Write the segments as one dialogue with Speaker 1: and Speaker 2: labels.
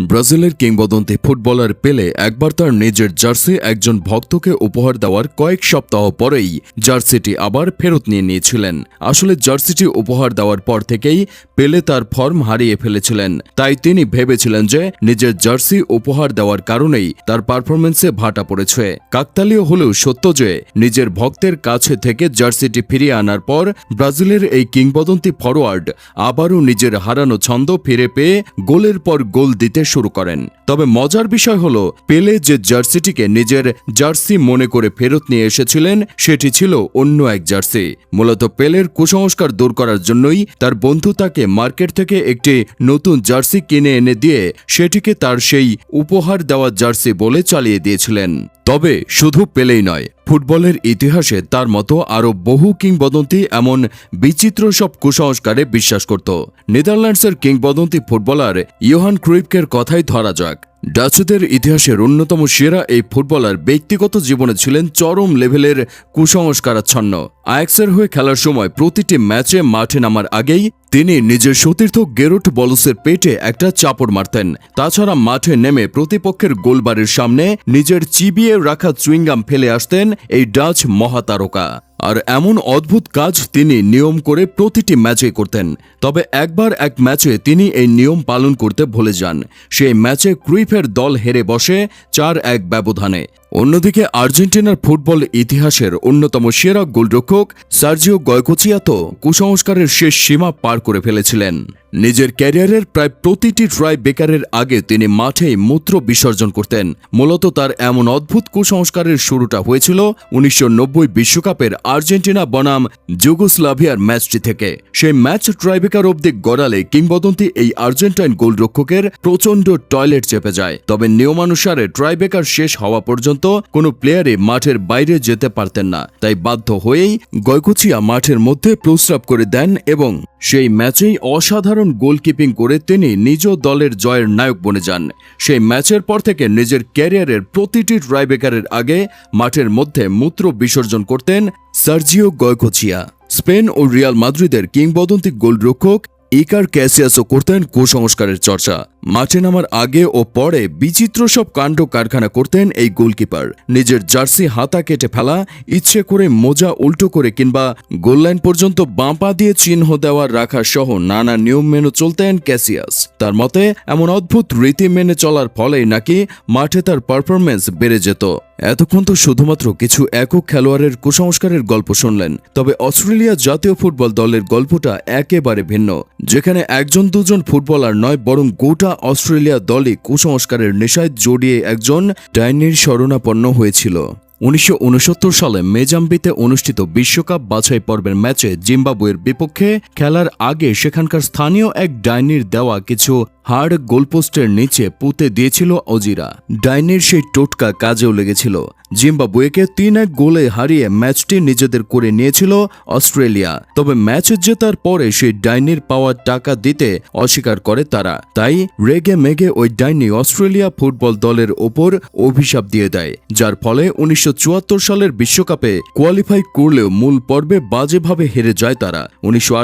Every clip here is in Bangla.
Speaker 1: ব্রাজিলের কিংবদন্তি ফুটবলার পেলে একবার তার নিজের জার্সি একজন ভক্তকে উপহার দেওয়ার কয়েক সপ্তাহ পরেই জার্সিটি আবার ফেরত নিয়ে নিয়েছিলেন। আসলে জার্সিটি উপহার দেওয়ার পর থেকেই পেলে তার ফর্ম হারিয়ে ফেলেছিলেন। তাই তিনি ভেবেছিলেন যে নিজের জার্সি উপহার দেওয়ার কারণেই তার পারফরমেন্সে ভাটা পড়েছে। কাকতালীয় হলেও সত্য যে নিজের ভক্তের কাছে থেকে জার্সিটি ফিরিয়ে আনার পর ব্রাজিলের এই কিংবদন্তি ফরোয়ার্ড আবারও নিজের হারানো ছন্দ ফিরে পেয়ে গোলের পর গোল দিতে শুরু করেন। তবে মজার বিষয় হল, পেলে যে জার্সিটিকে নিজের জার্সি মনে করে ফেরত নিয়ে এসেছিলেন, সেটি ছিল অন্য এক জার্সি। মূলত পেলের কুসংস্কার দূর করার জন্যই তার বন্ধু তাকে মার্কেট থেকে একটি নতুন জার্সি কিনে এনে দিয়ে, সেটিকে তার সেই উপহার দেওয়া জার্সি বলে চালিয়ে দিয়েছিলেন। তবে শুধু পেলেই নয়, ফুটবলের ইতিহাসে তার মতো আরও বহু কিংবদন্তি এমন বিচিত্র সব কুসংস্কারে বিশ্বাস করত। নেদারল্যান্ডসের কিংবদন্তি ফুটবলার ইয়োহান ক্রুইপকের কথাই ধরা যাক। ডাচদের ইতিহাসের অন্যতম সেরা এই ফুটবলার ব্যক্তিগত জীবনে ছিলেন চরম লেভেলের কুসংস্কারাচ্ছন্ন। আয়াক্সের হয়ে খেলার সময় প্রতিটি ম্যাচে মাঠে নামার আগেই তিনি নিজের সতীর্থ গেরুট বলসের পেটে একটা চাপড় মারতেন। তাছাড়া মাঠে নেমে প্রতিপক্ষের গোলবারের সামনে নিজের চিবিয়ে রাখা চুইংগাম ফেলে আসতেন এই ডাচ মহাতারকা। আর এমন অদ্ভুত কাজ তিনি নিয়ম করে প্রতিটি ম্যাচে করতেন। তবে একবার এক ম্যাচে তিনি এই নিয়ম পালন করতে ভুলে যান। সেই ম্যাচে ক্রুইফের দল হেরে বসে চার এক ব্যবধানে। অন্যদিকে আর্জেন্টিনার ফুটবল ইতিহাসের অন্যতম সেরা গোলরক্ষক সার্জিও গয়কোচিয়া তো কুসংস্কারের শেষ সীমা পার করে ফেলেছিলেন। নিজের ক্যারিয়ারের প্রায় প্রতিটি ট্রাই বেকারের আগে তিনি মাঠেই মূত্র বিসর্জন করতেন। মূলত তার এমন অদ্ভুত কুসংস্কারের শুরুটা হয়েছিল উনিশশো বিশ্বকাপের আর্জেন্টিনা বনাম যুগোস্লাভিয়ার ম্যাচটি থেকে। সেই ম্যাচ ট্রাইবেকার অব্দি গড়ালে কিংবদন্তি এই আর্জেন্টাইন গোলরক্ষকের প্রচণ্ড টয়লেট চেপে যায়। তবে নিয়মানুসারে ট্রাইবেকার শেষ হওয়া পর্যন্ত কোনো প্লেয়ারে মাঠের বাইরে যেতে পারতেন না। তাই বাধ্য হয়েই গয়কুচিয়া মাঠের মধ্যে প্রস্রাব করে দেন এবং সেই ম্যাচেই অসাধারণ গোলকিপিং করে তিনি নিজ দলের জয়ের নায়ক বনে যান। সেই ম্যাচের পর থেকে নিজের ক্যারিয়ারের প্রতিটি ট্রাইবেকারের আগে মাঠের মধ্যে মূত্র বিসর্জন করতেন সার্জিও গয়কোচিয়া। স্পেন ও রিয়াল মাদ্রিদের কিংবদন্তি গোলরক্ষক ইকার ক্যাসিয়াসও করতেন কুসংস্কারের চর্চা। মাঠে নামার আগে ও পরে বিচিত্র সব কাণ্ড কারখানা করতেন এই গোলকিপার। নিজের জার্সি হাতা কেটে ফেলা, ইচ্ছে করে মোজা উল্টো করে কিংবা গোললাইন পর্যন্ত বাঁপা দিয়ে চিহ্ন দেওয়ার রাখা সহ নানা নিয়ম মেনে চলতেন ক্যাসিয়াস। তার মতে, এমন অদ্ভুত রীতি মেনে চলার ফলেই নাকি মাঠে তার পারফরমেন্স বেড়ে যেত। এতক্ষণ তো শুধুমাত্র কিছু একক খেলোয়াড়ের কুসংস্কারের গল্প শুনলেন। তবে অস্ট্রেলিয়া জাতীয় ফুটবল দলের গল্পটা একেবারে ভিন্ন। যেখানে একজন দুজন ফুটবলার নয়, বরং গোটা অস্ট্রেলিয়া দলে কুসংস্কারের নেশায় জড়িয়ে একজন ডাইনির শরণাপন্ন হয়েছিল। উনিশশো উনসত্তর সালে মেজাম্বিতে অনুষ্ঠিত বিশ্বকাপ বাছাই পর্বের ম্যাচে জিম্বাবুয়ের বিপক্ষে খেলার আগে সেখানকার স্থানীয় এক ডাইনির দেওয়া কিছু হাড় গোলপোস্টের নিচে পুঁতে দিয়েছিল অজিরা। ডাইনির সেই টোটকা কাজেও লেগেছিল। জিম্বাবুয়েকে তিন এক গোলে হারিয়ে ম্যাচটি নিজেদের করে নিয়েছিল অস্ট্রেলিয়া। তবে ম্যাচ জেতার পরে সেই ডাইনির পাওয়া টাকা দিতে অস্বীকার করে তারা। তাই রেগে মেগে ওই ডাইনি অস্ট্রেলিয়া ফুটবল দলের ওপর অভিশাপ দিয়ে দেয়, যার ফলে উনিশশো চুয়াত্তর সালের বিশ্বকাপে কোয়ালিফাই করলেও মূল পর্বে বাজেভাবে হেরে যায় তারা। উনিশশো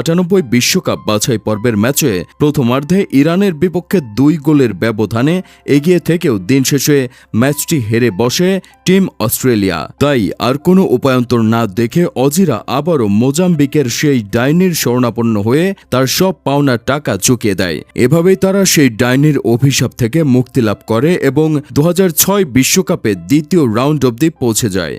Speaker 1: বিশ্বকাপ বাছাই পর্বের ম্যাচে প্রথমার্ধে ইরানের বিপক্ষে দুই গোলের ব্যবধানে এগিয়ে থেকেও দিন শেষে ম্যাচটি হেরে বসে টিম অস্ট্রেলিয়া। তাই আর কোনো উপায়ন্তর না দেখে অজিরা আবারও মোজাম্বিকের সেই ডাইনির শরণাপন্ন হয়ে তার সব পাওনা টাকা চুকিয়ে দেয়। এভাবেই তারা সেই ডাইনির অভিশাপ থেকে মুক্তি লাভ করে এবং দু বিশ্বকাপে দ্বিতীয় রাউন্ড অব্দি পৌঁছে যায়।